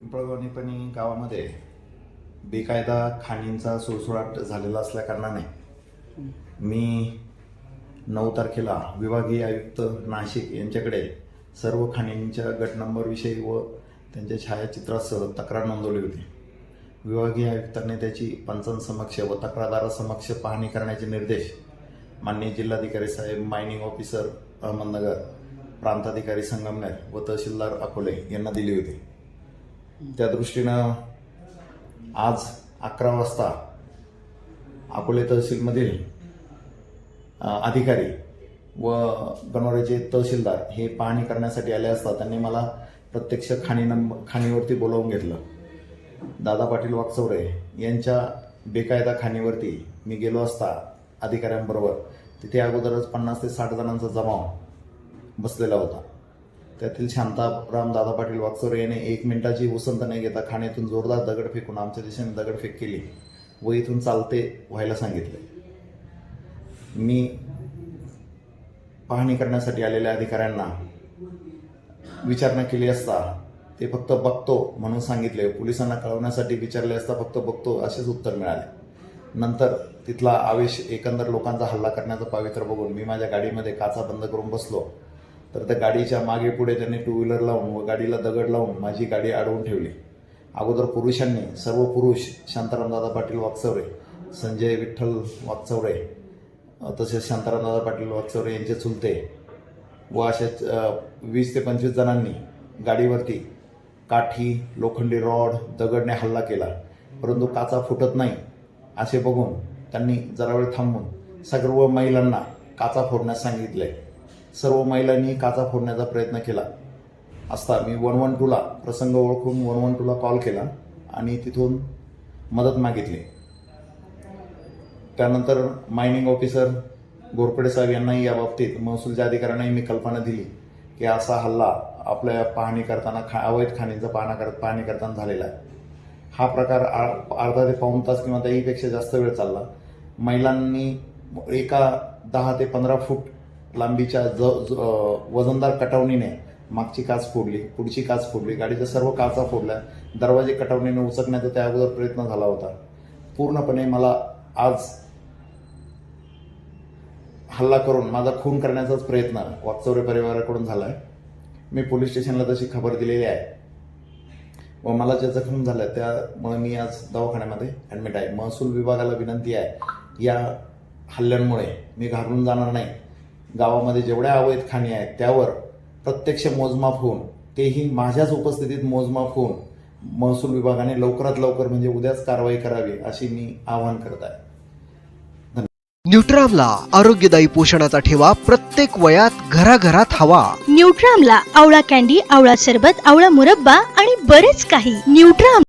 पिंपळवणीपणी गावामध्ये बेकायदा खाणींचा सुळसुळाट झालेला असल्याकारणाने मी नऊ तारखेला विभागीय आयुक्त नाशिक यांच्याकडे सर्व खाणींच्या गट नंबरविषयी व त्यांच्या छायाचित्रासह तक्रार नोंदवली होती. विभागीय आयुक्तांनी त्याची पंचांसमक्ष व तक्रारदारासमक्ष पाहणी करण्याचे निर्देश माननीय जिल्हाधिकारी साहेब मायनिंग ऑफिसर अहमदनगर प्रांताधिकारी संगमनेर व तहसीलदार अकोले यांना दिली होती. त्या दृष्टीनं आज अकरा वाजता अकोले तहसीलमधील अधिकारी व गणोऱ्याचे तहसीलदार हे पाहणी करण्यासाठी आले असता त्यांनी मला प्रत्यक्ष खाणी नंब खाणीवरती बोलावून घेतलं. दादा पाटील वाकचौरे यांच्या बेकायदा खाणीवरती मी गेलो असता अधिकाऱ्यांबरोबर. तिथे अगोदरच पन्नास ते साठ जणांचा जमाव बसलेला होता. त्यातील शांताराम दादा पाटील वाकचौरे याने एक मिनिटाची उसंत न घेता खाण्यातून जोरदार दगड फेकून आमच्या दिशेने दगडफेक केली. व इथून चालते व्हायला सांगितले. मी पाहणी करण्यासाठी आलेल्या अधिकाऱ्यांना विचारणा केली असता ते फक्त बघतो म्हणून सांगितले. पोलिसांना कळवण्यासाठी विचारले असता फक्त बघतो असेच उत्तर मिळाले. नंतर तिथला आवेश एकंदर लोकांचा हल्ला करण्याचं पावित्र्य बघून मी माझ्या गाडीमध्ये काचा बंद करून बसलो. तर त्या गाडीच्या मागे पुढे त्यांनी टू व्हीलर लावून व गाडीला दगड लावून माझी गाडी अडवून ठेवली. अगोदर पुरुषांनी सर्व पुरुष शांतारामदादा पाटील वाकचौरे संजय विठ्ठल वाकचौरे तसेच शांतारामदादा पाटील वाकचौरे यांचे चुलते व अशा वीस ते पंचवीस जणांनी गाडीवरती काठी लोखंडी रॉड दगडने हल्ला केला. परंतु काचा फुटत नाही असे बघून त्यांनी जरा वेळ थांबून सर्व महिलांना काचा फोडण्यास सांगितले. सर्व महिलांनी काचा फोडण्याचा प्रयत्न केला. असता मी वन वन टूला प्रसंग ओळखून वन वन टूला कॉल केला आणि तिथून मदत मागितली. त्यानंतर मायनिंग ऑफिसर गोरपडे साहेब यांनाही या बाबतीत महसूलच्या अधिकाऱ्यांनाही मी कल्पना दिली की असा हल्ला आपल्या पाहणी करताना खा अवैध खाणींचा पाहणा करत पाहणी करताना झालेला आहे. हा प्रकार आ- अर्धा ते पाऊण तास किंवा त्याहीपेक्षा जास्त वेळ चालला. महिलांनी एका दहा ते पंधरा फूट लांबीच्या ज वजनदार कटावणीने मागची काच फोडली पुढची काच फोडली गाडीच्या सर्व काचा फोडल्या दरवाजे कटावणीने उचकण्याचा त्या अगोदर प्रयत्न झाला होता. पूर्णपणे मला आज हल्ला करून माझा खून करण्याचाच प्रयत्न वाकचौरे परिवाराकडून झाला आहे मी पोलीस स्टेशनला तशी खबर दिलेली आहे. व मला ज्या जखम झाल्या त्यामुळे मी आज दवाखान्यामध्ये ॲडमिट आहे. महसूल विभागाला विनंती आहे या हल्ल्यांमुळे मी घाबरून जाणार नाही. गावामध्ये जेवढ्या अवैध खाणी आहेत त्यावर प्रत्यक्ष मोजमाप होऊन तेही माझ्याच उपस्थितीत मोजमाप होऊन महसूल विभागाने लवकरात लवकर म्हणजे उद्याच कारवाई करावी अशी मी आवाहन करत आहे. न्यूट्रामला आरोग्यदायी पोषणाचा ठेवा प्रत्येक वयात घराघरात हवा. न्यूट्रामला आवळा कॅन्डी आवळा सरबत आवळा मुरब्बा आणि बरेच काही. न्यूट्राम